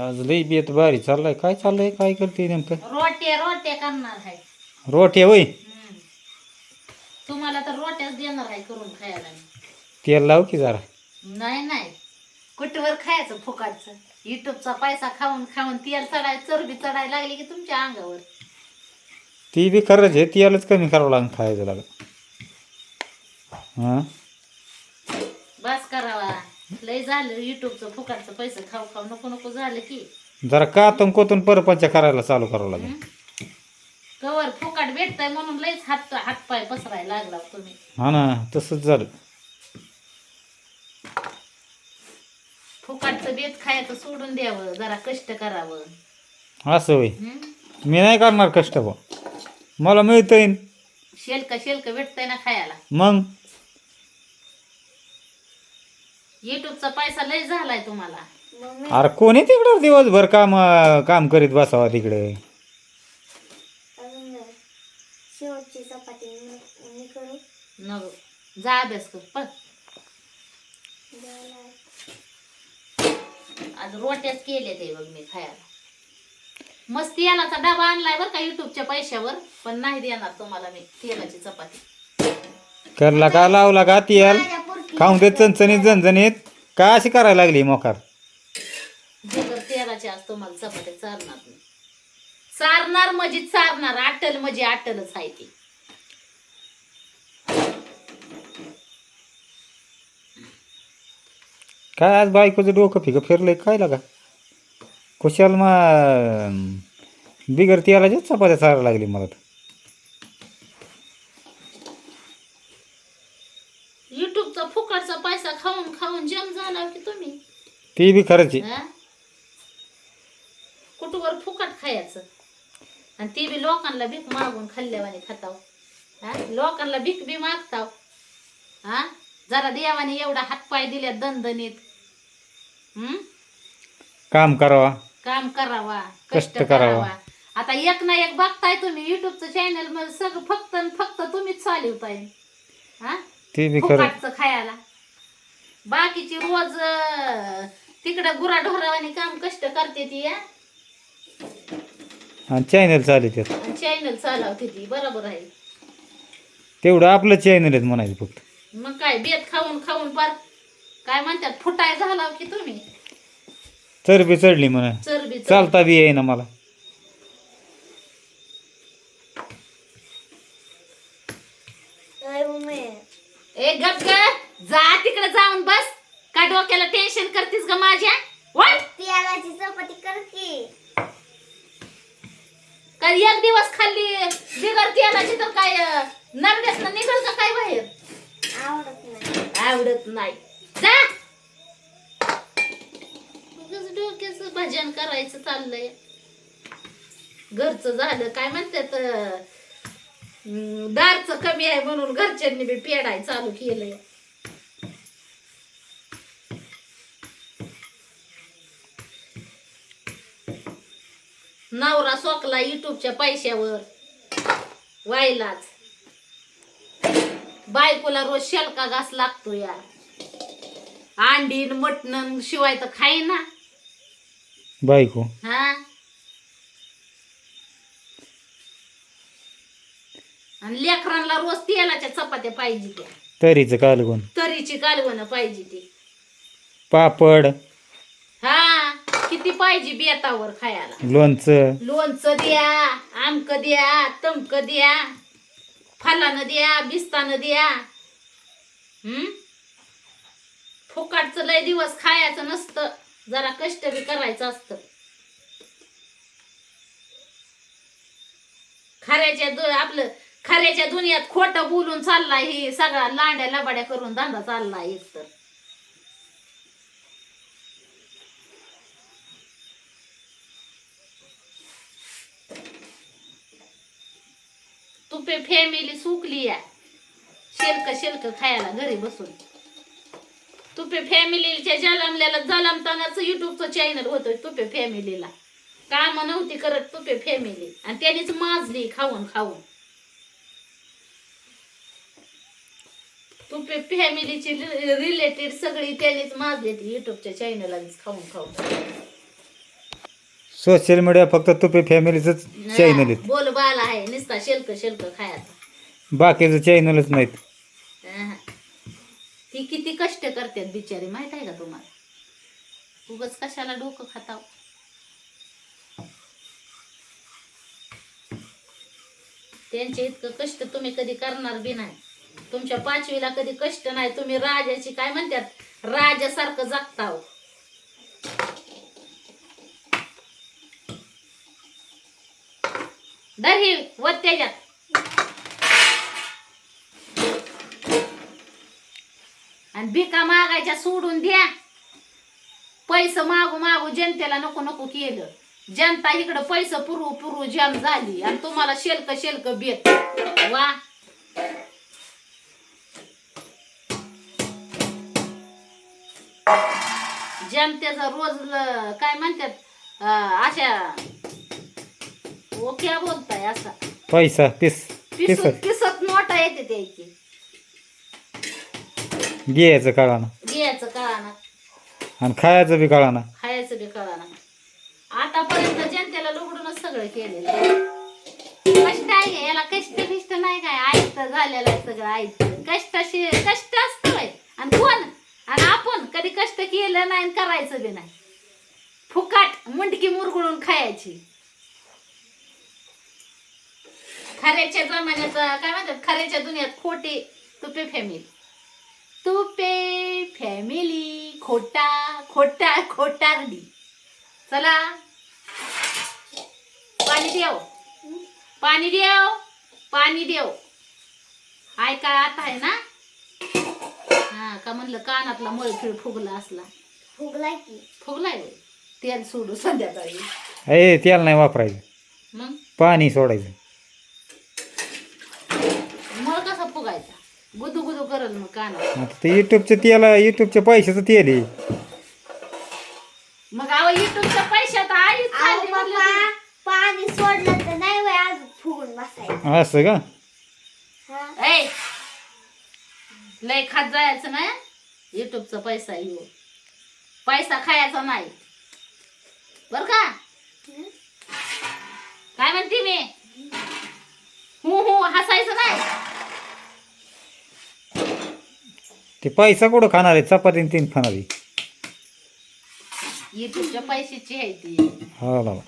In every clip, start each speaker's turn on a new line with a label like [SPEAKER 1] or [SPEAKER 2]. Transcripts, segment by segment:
[SPEAKER 1] आज लई बेत भारी चाललाय. काय चाललंय? काय करते नेमकं?
[SPEAKER 2] रोट्या रोट्या करणार आहे.
[SPEAKER 1] रोटे
[SPEAKER 2] हम्म. तुम्हाला तर रोट्याच देणार आहे करून खायला.
[SPEAKER 1] तेल लाव की जरा.
[SPEAKER 2] नाही नाही. कुठवर खायचं फुकाटचं युट्यूबचा पैसा खाऊन खाऊन तेल चढाय चरबी चढायला लागली की तुमच्या अंगावर.
[SPEAKER 1] ती बी खरंच आहे. तेलच कमी करावं लागेल खायचं लागलं हां?
[SPEAKER 2] बस करावा. लय झालं युट्यूबचं फुकाटचं पैसे खाऊ खाऊ नको नको झालं की.
[SPEAKER 1] जरा कातून कोतून परपंच करायला चालू करावं लागेल.
[SPEAKER 2] कवर फुकाट भेटताय म्हणून लयच हात हातपाय पसरायला लागला तुम्ही.
[SPEAKER 1] हा ना तसंच झालं.
[SPEAKER 2] फुकाटचं बेत खायचं सोडून द्यावं जरा कष्ट करावं.
[SPEAKER 1] असं होय.
[SPEAKER 2] हं?
[SPEAKER 1] मी नाही करणार कष्ट मला मिळतंय.
[SPEAKER 2] शेलक शेलक भेटतंय ना खायला.
[SPEAKER 1] मग?
[SPEAKER 2] युट्यूबचा पैसा लय झालाय तुम्हाला.
[SPEAKER 1] अरे कोणी तिकडं? दिवसभर काम काम करीत बसावा तिकडे.
[SPEAKER 3] शेवटची चपाती मी मी करू?
[SPEAKER 2] नको. जा अभ्यास कर पण
[SPEAKER 3] द्यायला
[SPEAKER 2] आज रोट्याच केले ते बघ मी खायला. मस्त तेलाचा डबा आणलाय बरं का युट्यूबच्या पैशावर पण नाही देणार तुम्हाला मी तेलाची चपाती.
[SPEAKER 1] करला का? लावला का तेल? खाऊन दे चणचणीत झणझणीत. का अशी करायला लागली मोकार?
[SPEAKER 2] जर तेलाची आज तुम्हाला चपात्या चारणार नाही. चारणार म्हणजे चारणार आटल म्हणजे आटलच आहे ती.
[SPEAKER 1] काय आज बायकोचं डोकं फिकं फिरलंय काय लागा? कुशाल मग बिगर तेलाच्याच चपात्या चारायला लागली मला तर
[SPEAKER 2] युट्यूबचा फुकटचा पैसा खाऊन खाऊन जम झाला की तुम्ही
[SPEAKER 1] ती बी खरंच आहे.
[SPEAKER 2] हा? कुठवर फुकट खायचं? आणि ती बी लोकांना भीक मागून खाल्ल्यावाने खाताव. हा? लोकांना भीक बी मागताव. हा? जरा देवाने एवढा हातपाय दिल्या दणदणीत. हम्म?
[SPEAKER 1] काम करावा.
[SPEAKER 2] काम करावा
[SPEAKER 1] कष्ट
[SPEAKER 2] कष्ट
[SPEAKER 1] करावा.
[SPEAKER 2] करावा. आता एक ना एक बघताय तुम्ही युट्यूबचं चॅनलमध्ये सगळं फक्त आणि फक्त तुम्हीच चालवताय. हा?
[SPEAKER 1] ती बी खरं
[SPEAKER 2] फुकाटचं खायला. बाकीची रोज अं, तिकडं गुराढोरावाने काम कष्ट करते ती या
[SPEAKER 1] आणि चॅनल चालू त्यात.
[SPEAKER 2] आणि चॅनल चालवते ती बरोबर आहे.
[SPEAKER 1] तेवढं आपलं चॅनल आहेत म्हणायचं फक्त.
[SPEAKER 2] मग काय बेत खाऊन खाऊन पार काय म्हणतात फुटाय झाला की तुम्ही?
[SPEAKER 1] चरबी चढली म्हणा.
[SPEAKER 2] चरबी.
[SPEAKER 1] चालता बी येईना मला.
[SPEAKER 3] अरे मम्मी?
[SPEAKER 2] ए गप ग जा तिकडे जाऊन बस. डोक्याला टेन्शन करतीस ग माझ्या? वाट
[SPEAKER 3] तेलाची चपाती कर की.
[SPEAKER 2] काय एक दिवस खाल्ली बिगर तेलाची तर काय नरड्यास निघल का काय बाहेर?
[SPEAKER 3] आवडत नाही.
[SPEAKER 2] आवडत नाही. जा! उगाच डोक्याचं भजन करायचं चाललंय. घरचं झालं काय म्हणतात दारचं कमी आहे म्हणून घरच्यांनी बी पेडाय चालू केलंय. नवरा सोकला युट्यूबच्या पैशावर. व्हायलाच बायकोला रोज शेलका घास लागतो या अंडी न मटण शिवाय तर खाई ना.
[SPEAKER 1] बायको.
[SPEAKER 2] हा? आणि लेकरांना रोज तेलाच्या चपात्या पाहिजे त्या.
[SPEAKER 1] तरीचं कालगुण
[SPEAKER 2] तरीची कालवण पाहिजे ती.
[SPEAKER 1] पापड.
[SPEAKER 2] हा. किती पाहिजे बेतावर खायला?
[SPEAKER 1] लोणचं.
[SPEAKER 2] लोणचं द्या आमक द्या तमक द्या फलानं द्या बिस्तानं द्या. हम्म? फुकाटचं लय दिवस खायचं नसतं जरा कष्ट बी करायचं असतं. खऱ्याच्या दु आपलं खऱ्याच्या दुनियात खोटं बोलून चाललाय ही सगळा लांड्या लबाड्या करून धंदा चाललाय एक तर. तुपे फॅमिली सुकली आहे. शेलक शेलक खायला घरी बसून. तुपे फॅमिलीच्या जलमल्याला जलमतानाच युट्यूबचं चॅनल होतं तुपे फॅमिलीला काम नव्हती करत तुपे फॅमिली आणि त्यांनीच माजली खाऊन खाऊन. तुपे फॅमिलीची रिलेटेड सगळी त्यांनीच माजली ती युट्यूबच्या चॅनल खाऊन खाऊन.
[SPEAKER 1] सोशल मीडिया फक्त तुपे फॅमिलीचंच चॅनल आहेत.
[SPEAKER 2] बोल बाल आहे. नुसता शेल्क शेल्क खायचा
[SPEAKER 1] बाकीचं चॅनलच नाहीत.
[SPEAKER 2] अहं. ती किती कष्ट करतात बिचारी माहीत आहे का तुम्हाला? उगच कशाला डोकं खाताव? त्यांचे इतकं कष्ट तुम्ही कधी करणार बी नाही. तुमच्या पाचवीला कधी कष्ट नाही. तुम्ही राजाची काय म्हणतात? राजासारखं जगताव. दर ही त्याच्यात आणि भिका मागायच्या सोडून द्या. पैसे मागू मागू जनतेला नको नको केलं. जनता इकडं पैसे पुरू पुरू जम झाली. आणि तुम्हाला शेल्क शेल्क बेत वा. जनतेचा रोज काय म्हणतात अशा ओ क्या बोलताय असा.
[SPEAKER 1] पैसा पिस
[SPEAKER 2] पिसत
[SPEAKER 1] पिसत
[SPEAKER 2] पिसत नोटा येते त्याची.
[SPEAKER 1] घ्यायचं कळाना.
[SPEAKER 2] घ्यायचं कळाना.
[SPEAKER 1] आणि खायचं बी कळाना.
[SPEAKER 2] खायचं बी कळाना. आतापर्यंत जनतेला लुगडूनच सगळं केलेलं. कष्ट आहे का? याला कष्ट बिष्ट नाही काय? आयत झालेलं आहे सगळं आयत कष्टाशी कष्ट असतं बाई. आणि कोण? आणि आपण कधी कष्ट केलं नाही आणि करायचं बी नाही. फुकाट मुंडकी मुरगुळून खायची. खऱ्याच्या जमान्याचा काय म्हणतात खऱ्याच्या दुनियात खोटे तुपे फॅमिली तुपे फॅमिली खोटा खोटा खोटारडी. चला. पाणी देव. पाणी देव पाणी देव. हाय काय आता आहे ना? हा का म्हणलं कानातला मळखिळ फुगला असला.
[SPEAKER 3] फुगला की.
[SPEAKER 2] फुगलाय. तेल सोडू संध्याकाळी.
[SPEAKER 1] ए त्याला नाही वापरायचं.
[SPEAKER 2] मग?
[SPEAKER 1] पाणी सोडायचं
[SPEAKER 2] मळ कसा फुगायचा. गुदू गुदू करल मग कानात
[SPEAKER 1] आता ते युट्यूबचं तेल युट्यूबच्या पैशाचं तेल आहे.
[SPEAKER 2] मग अहो युट्यूबच्या पैशात आलीच
[SPEAKER 3] अहो
[SPEAKER 2] खाल्ली म्हणलं
[SPEAKER 3] पप्पा
[SPEAKER 2] ती.
[SPEAKER 3] पाणी सोडलं तर नाही वय अजून फुगून बसायचं.
[SPEAKER 1] असं का?
[SPEAKER 3] हा?
[SPEAKER 2] ए लय खात जायचं ना? युट्यूबचा पैसा येऊ. पैसा खायचा नाही. बर का? काय म्हणते मी? हू हू हसायचं नाही
[SPEAKER 1] ते पैसा कुठं खाणार आहे? चपाती तीन खाणार आहे.
[SPEAKER 2] युट्यूबच्या पैशाची आहे ती.
[SPEAKER 1] हा लावा.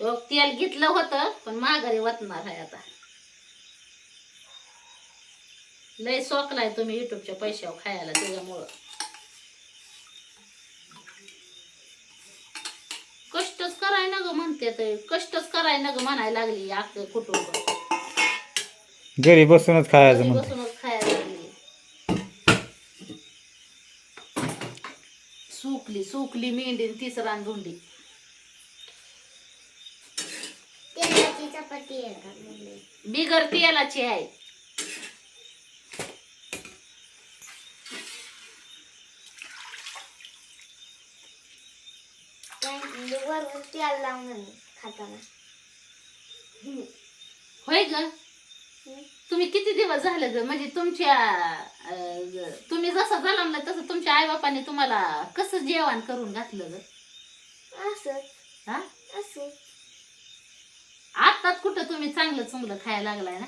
[SPEAKER 2] हो, तेल घेतलं होतं पण माघारी वाटणार आहे आता. लय सोकलाय तुम्ही युट्यूबच्या पैशावर खायला त्याच्यामुळं. कष्टच कराय ना ग म्हणते ते. कष्टच कराय ना ग म्हणायला लागली अख्खं कुटुंब.
[SPEAKER 1] घरी बसूनच खायचं
[SPEAKER 2] घरी
[SPEAKER 1] म्हणते
[SPEAKER 2] बसूनच खायला लागली. सुकली सुकली मेंढी तीच रांधुंडी
[SPEAKER 3] तेलाची चपाती आहे का मम्मी
[SPEAKER 2] बिगर तेलाची आहे.
[SPEAKER 3] काय म्हणजे वरून तेल लावून खाताना.
[SPEAKER 2] होय ग? तुम्ही किती दिवस झाले ग म्हणजे तुमच्या अं, तुम्ही जसं जलमलं तसं तुमच्या आईबापाने तुम्हाला कसं जेवण करून घातलं ग
[SPEAKER 3] असं
[SPEAKER 2] हा?
[SPEAKER 3] असं
[SPEAKER 2] आताच कुठं तुम्ही चांगलं चांगलं खायला लागलाय ना?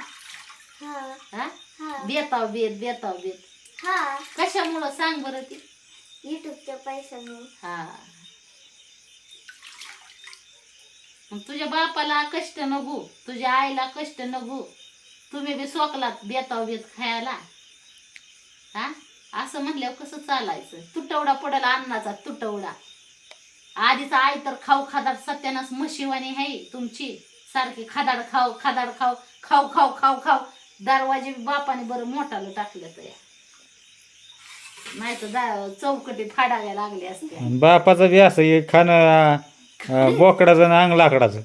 [SPEAKER 3] हा.
[SPEAKER 2] हा?
[SPEAKER 3] हा.
[SPEAKER 2] बेताव बेत बेताव बेत.
[SPEAKER 3] हा.
[SPEAKER 2] कशामुळं सांग बरं ती?
[SPEAKER 3] युट्यूबच्या पैशामुळे.
[SPEAKER 2] हा. मग तुझ्या बापाला कष्ट नको तुझ्या आईला कष्ट नको तुम्ही बी सोकलात बेताव बेत खायला. हा? असं म्हणल्यावर कसं चालायचं? तुटवडा पडला अन्नाचा तुटवडा. आधीचा आई तर खाऊ खादाड सत्यानाच म्हशीवाणी आहे तुमची. सारखी खादाड खाऊ खादाड खाऊ खाऊ खाऊ खाऊ खाऊ. दरवाजे बापाने बरं मोठालं टाकलं तर नाही तर चौकटी फाडायला लागले असते
[SPEAKER 1] बापाचं बी असं हे खाणं बोकडाचं आणि अंग लाकडाचं.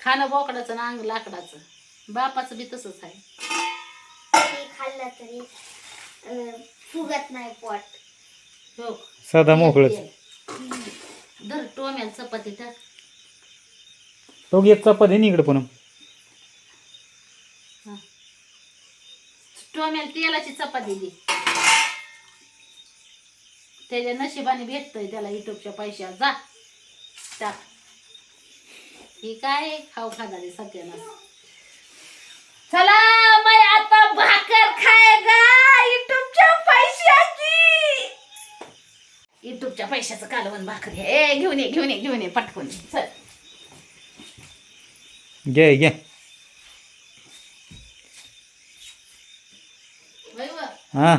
[SPEAKER 2] खाणं बोकडाचं आणि अंग लाकडाचं. बापाचं बी तसंच आहे.
[SPEAKER 3] ते खाल्लं तरी अं, फुगत नाही पोट.
[SPEAKER 2] हो.
[SPEAKER 1] साधा मोकळंच.
[SPEAKER 2] धर टोम्याला चपाती टाक.
[SPEAKER 1] तो घेत चपाती नाही इकडे पण
[SPEAKER 2] टोम्याला तेलाची चपाती दे. त्याच्या नशिबाने भेटतंय त्याला युट्यूबच्या पैशा जा. टाक. ही काय खाऊ खाणारी सगळ्यांना. चला बाई आता भाकर खाय गा युट्यूबच्या पैशाची. युट्यूबच्या पैशाचं कालवण भाकर हे घेऊन ये घेऊन ये घेऊन ये पटकून. चल.
[SPEAKER 1] घे घे. हां.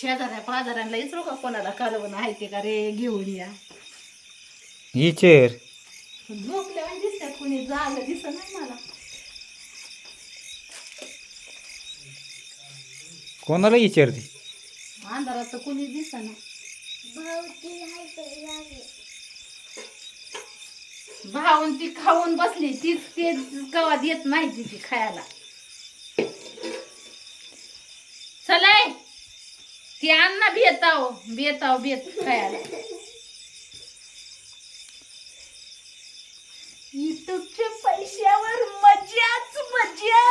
[SPEAKER 2] शेजाऱ्या पाजाऱ्यांना विचारू का कोणाला कालवण आहे ते का रे? घेऊन या.
[SPEAKER 1] ही
[SPEAKER 2] झोपल्या दिसतात कोणी जाग दिसत नाही मला.
[SPEAKER 1] कोणाला विचारते?
[SPEAKER 2] अंधारात कोणी. भाऊन ती खाऊन बसली तीच ते कवा देत नाही ती खायला. चलाय ती अण्णा बेताव बेताव बेत खायला. युट्यूबच्या पैशावर मजाच मजा.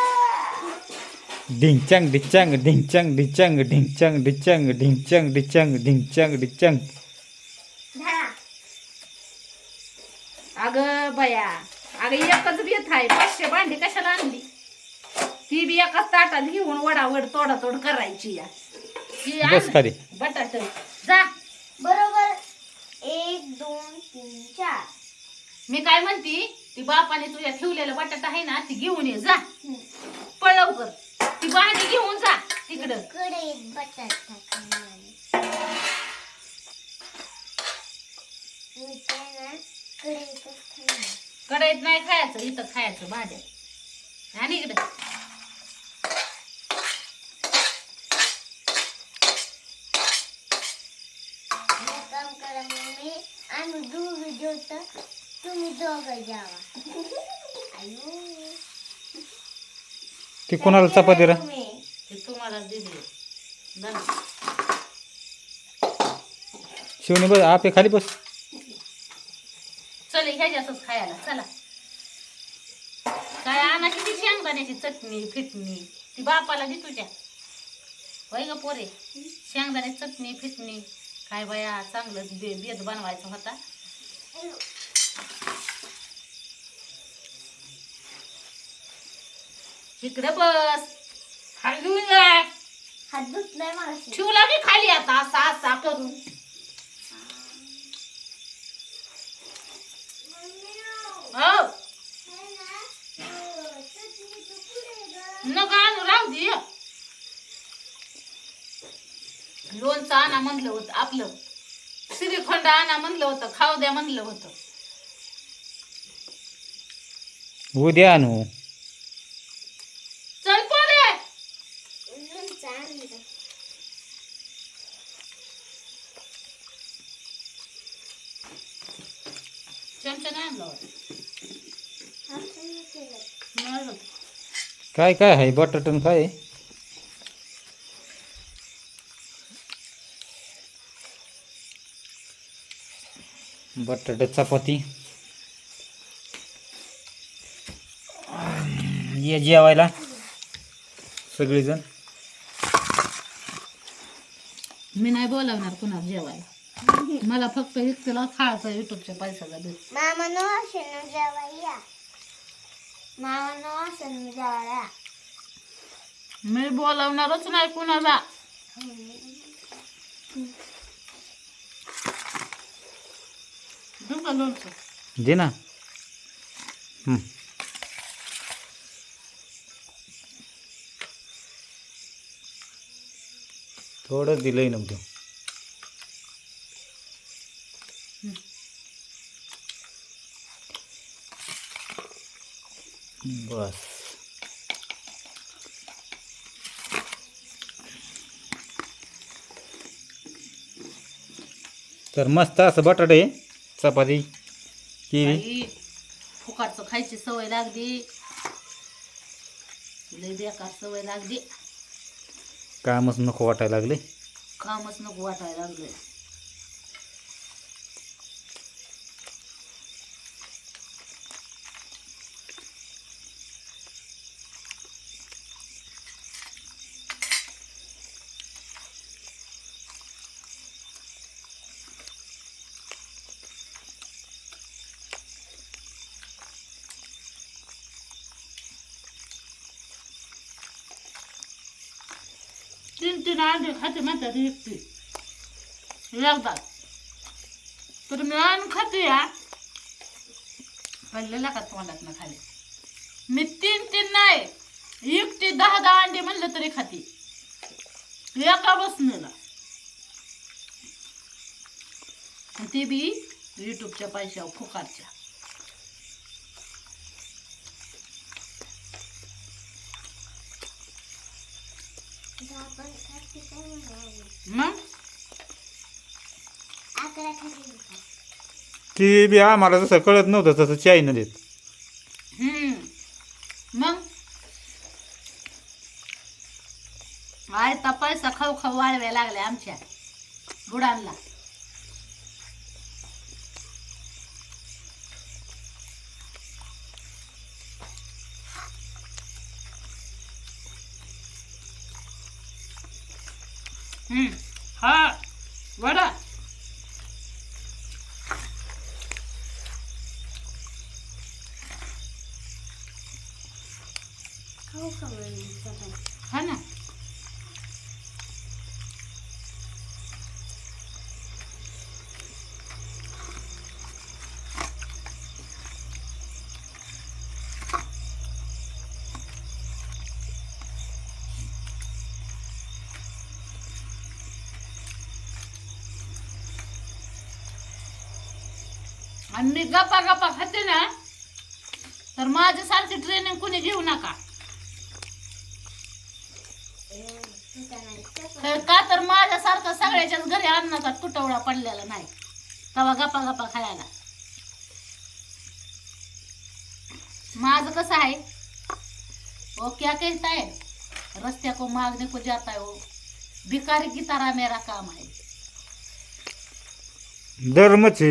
[SPEAKER 1] ढिंचांग डिचांग ढिंचांग डिचांग ढिंचांग डिचांग ढिंचांग डिचांग ढिंचांग डिचांग
[SPEAKER 3] धरा.
[SPEAKER 2] अगं बया अगं एकच बेत आहे. पाचशे भांडी कशाला आणली? ती बी एकाच ताटात घेऊन वडावड तोडातोड करायची या. ती आण.
[SPEAKER 1] बस खाली.
[SPEAKER 2] बटाट. जा.
[SPEAKER 3] बरोबर. एक दोन तीन चार.
[SPEAKER 2] मी काय म्हणती? ती बापाने तुझ्या ठेवलेला बटाटा आहे ना ती घेऊन ये. जा. पळ लवकर. भांडी घेऊन जा तिकडं.
[SPEAKER 3] कढईत बटाटा टाकणार. मी त्याला कढईतच खाणार.
[SPEAKER 2] कढईत नाही खायचं इथं खायचं भाज्या. आणि इकडं.
[SPEAKER 3] एक काम करा मम्मी आम्ही दोघं जेवतो तुम्ही दोघं जेवा. आयो.
[SPEAKER 1] ती कोणाला चपाती रा.
[SPEAKER 2] ते तुम्हाला दिली. धन.
[SPEAKER 1] शिवणी बस आपे खाली बस.
[SPEAKER 2] चल ह्याच्यातच खायला. चला. काय आणा किती शेंगदाण्याची चटणी फिटणी. ती बापाला दे तुझ्या. होय ग पोरे? शेंगदाण्याची चटणी फिटणी. काय बाया चांगलं बे बेद बनवायचा होता. इकडे बस. घेऊन जाय
[SPEAKER 3] हात धुतलाय मागाशी
[SPEAKER 2] ठेवला की खाली आता असा असा करून. हो. नका आणू राहू दे. लोणचं आणा म्हणलं होतं आपलं. श्रीखंड आणा म्हणलं होतं खाऊ द्या म्हणलं होतं.
[SPEAKER 1] उद्या आणू
[SPEAKER 2] चल पोरे
[SPEAKER 3] लोणचं आणलं.
[SPEAKER 2] चमचा नाही आणला.
[SPEAKER 1] काय काय आहे? बटाटन काय? आहे? बटाटा चपाती. ये जेवायला. सगळेजण.
[SPEAKER 2] मी नाही बोलावणार कुणाला जेवायला. मला फक्त इतकं खायचं युट्यूबच्या पैशाचा बिल.
[SPEAKER 3] मामा नो मामा नो असेल जेवायला
[SPEAKER 2] मी बोलावणारच नाही कुणाला. देऊ का लोणचं.
[SPEAKER 1] दे ना. हं. थोडं दिलंय नव्हतं बस तर मस्त असं बटाटे आहे. चपाती केली
[SPEAKER 2] बाई, फुकाटचं खायची सवय लागली. लय बेकार सवय लागली.
[SPEAKER 1] कामच नको वाटायला लागले.
[SPEAKER 2] कामच नको वाटायला लागलंय. खाते म्हणतात एकटी लागतात तर मी अन्न खाते या पडलेला का तोंडात ना खाली मी तीन तीन नाही एकटी दहा दहा अंडी म्हणलं तरी खाते एका बसनेला आणि ते बी युट्यूबच्या पैशावर फुकारच्या
[SPEAKER 3] आपण खाते काय म्हणावं?
[SPEAKER 2] मग.
[SPEAKER 1] ती बी आम्हाला जसं कळत नव्हतं तसं चायनं देत.
[SPEAKER 2] मग? आयता पैसा खाऊ खाऊ वाळव्या लागल्या आमच्या बुडांना हम्म हा वडा
[SPEAKER 3] खाऊ का म्हणून चपाती?
[SPEAKER 2] हा ना आणि मी गप्पा गप्पा खाते ना तर माझ्यासारखी ट्रेनिंग कुणी घेऊ नका. तर का तर माझ्यासारखं सगळ्याच्याच घरी अन्नाचा तुटवडा पडलेला नाही. तवा गप्पा गप्पा खायला. माझं कसं आहे? ओ क्या कहता है रस्त्या को मागने को जाता है. वो भिकारी की तरह मेरा काम है
[SPEAKER 1] धर्मच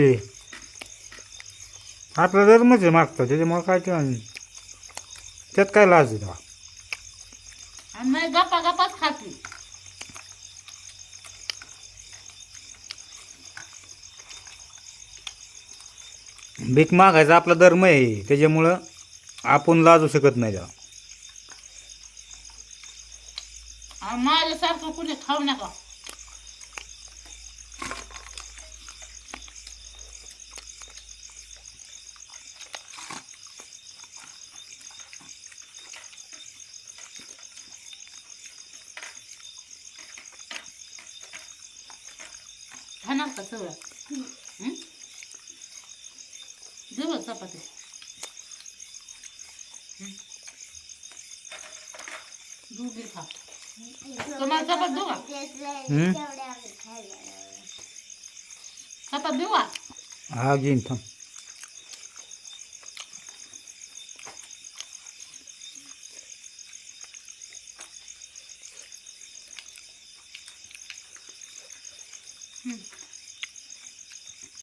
[SPEAKER 1] आपला धर्मच आहे मागतं त्याच्यामुळे काय ते त्यात काय लाज आहे तेव्हा?
[SPEAKER 2] आणि मी गप्पा गप्पाच खाते.
[SPEAKER 1] भीक मागायचा आपला धर्म आहे त्याच्यामुळं आपण लाजू शकत नाही तेव्हा
[SPEAKER 2] आणि माझ्यासारखं कुणी खाऊ नका. खाणार का सगळं हं? बघ चपाती. दूध बी खा तुम्हाला चपात देऊ का? चपात का
[SPEAKER 1] हा घेईन थांब